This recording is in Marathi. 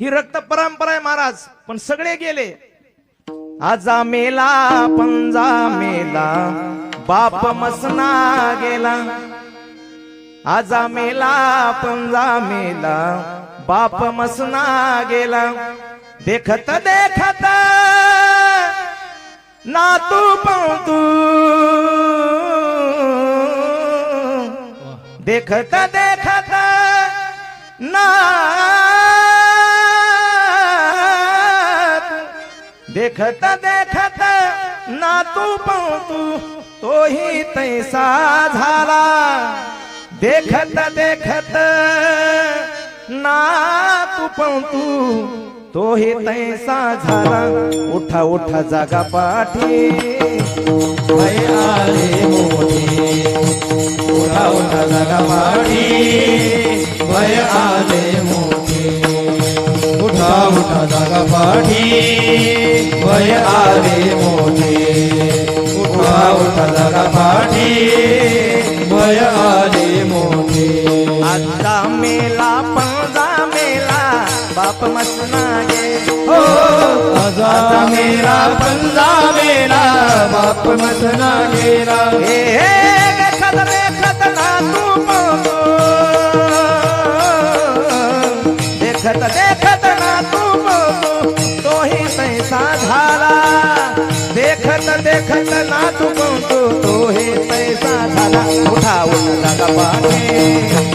ही रक्त परंपरा आहे महाराज पण सगळे गेले. आजा मेला पंजा मेला बाप मसना गेला. आजा मेला पंजा मेला बाप मसना गेला. देखत देखत ना तू तू देखत देखत ना देखत देखत ना तू तू तोही तैसा झाला. देखत देखत ना तू तू तोही तैसा झाला. उठा उठा जागा पाठी. आले मोठे. उठा उठा जागा पाठी. भय आले मोठे. उठा उठा जागा पाठी. भय आले मोठे. उठा उठा जागा पाठी. भय आले मोठे. आजा मेला पंजा मेला बाप मसना गे हो आजा मेरा पंजा मेरा बाप मसना गेला हे देखत देखत ना तू पाहतो तोही पैसा झाला। देखत देखत ना तू पाहतो तोही पैसा झाला। उठा उठा जागा पाठी।